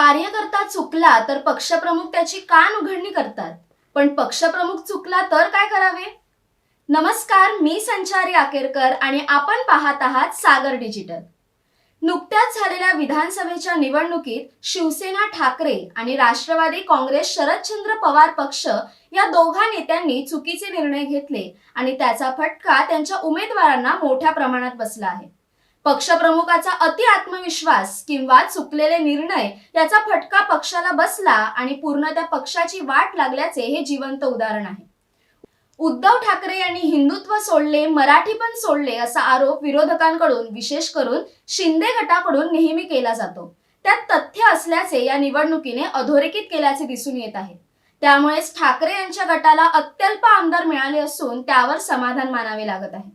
कार्यकर्ता चुकला तर पक्षप्रमुख त्याची कान उघडणी करतात. पण पक्षप्रमुख चुकला तर काय करावे? नमस्कार मी संचारी आकेरकर आणि आपण पाहत आहात सागर डिजिटल. नुकत्याच झालेल्या विधानसभेच्या निवडणुकीत शिवसेना ठाकरे आणि राष्ट्रवादी काँग्रेस शरदचंद्र पवार पक्ष या दोघा नेत्यांनी चुकीचे निर्णय घेतले आणि त्याचा फटका त्यांच्या उमेदवारांना मोठ्या प्रमाणात बसला आहे. पक्षप्रमुखाचा अति आत्मविश्वास किंवा चुकलेले निर्णय याचा फटका पक्षाला बसला आणि पूर्ण त्या पक्षाची वाट लागल्याचे हे जिवंत उदाहरण आहे. उद्धव ठाकरे यांनी हिंदुत्व सोडले मराठी पण सोडले असा आरोप विरोधकांकडून विशेष करून शिंदे गटाकडून नेहमी केला जातो. त्यात तथ्य असल्याचे या निवडणुकीने अधोरेखित केल्याचे दिसून येत आहे. त्यामुळेच ठाकरे यांच्या गटाला अत्यल्प आमदार मिळाले असून त्यावर समाधान मानावे लागत आहे.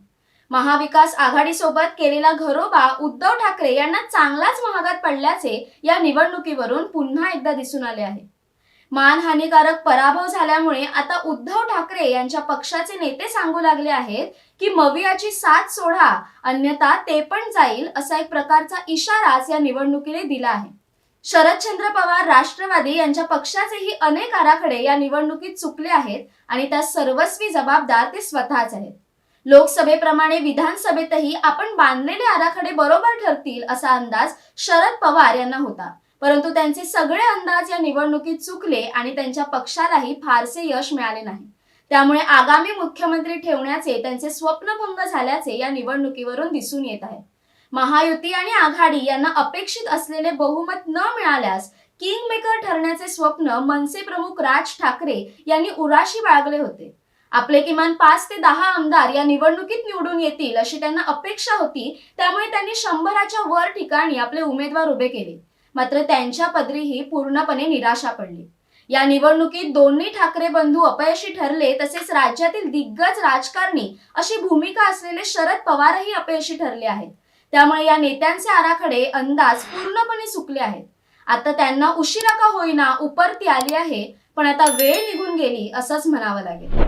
महाविकास आघाडीसोबत केलेला घरोबा उद्धव ठाकरे यांना चांगलाच महागात पडल्याचे या निवडणुकीवरून पुन्हा एकदा दिसून आले आहे. मानहानिकारक पराभव झाल्यामुळे आता उद्धव ठाकरे यांच्या पक्षाचे नेते सांगू लागले आहेत की मवियाची साथ सोडा अन्यथा ते पण जाईल असा एक प्रकारचा इशाराच या निवडणुकीने दिला आहे. शरदचंद्र पवार राष्ट्रवादी यांच्या पक्षाचेही अनेक आराखडे या निवडणुकीत चुकले आहेत आणि त्या सर्वस्वी जबाबदार ते स्वतःच आहेत. लोकसभेप्रमाणे विधानसभेतही आपण बांधलेले आराखडे बरोबर ठरतील असा अंदाज शरद पवार यांना होता. परंतु त्यांचे सगळे अंदाज या निवडणुकीत चुकले आणि त्यांच्या पक्षालाही फारसे यश मिळाले नाही. त्यामुळे आगामी मुख्यमंत्री ठेवण्याचे त्यांचे स्वप्नभंग झाल्याचे या निवडणुकीवरून दिसून येत आहे. महायुती आणि आघाडी यांना अपेक्षित असलेले बहुमत न मिळाल्यास किंग मेकर ठरण्याचे स्वप्न मनसे प्रमुख राज ठाकरे यांनी उराशी बाळगले होते. आपले किमान पाच ते दहा आमदार या निवडणुकीत निवडून येतील अशी त्यांना अपेक्षा होती त्यामुळे त्यांनी शंभराच्या वर ठिकाणी आपले उमेदवार उभे केले. मात्र त्यांच्या पदरीही पूर्णपणे निराशा पडली. या निवडणुकीत दोन्ही ठाकरे बंधू अपयशी ठरले तसेच राज्यातील दिग्गज राजकारणी अशी भूमिका असलेले शरद पवारही अपयशी ठरले आहेत. त्यामुळे या नेत्यांचे आराखडे अंदाज पूर्णपणे चुकले आहेत. आता त्यांना उशिरा का होईना उपरती आली आहे पण आता वेळ निघून गेली असंच म्हणावं लागेल.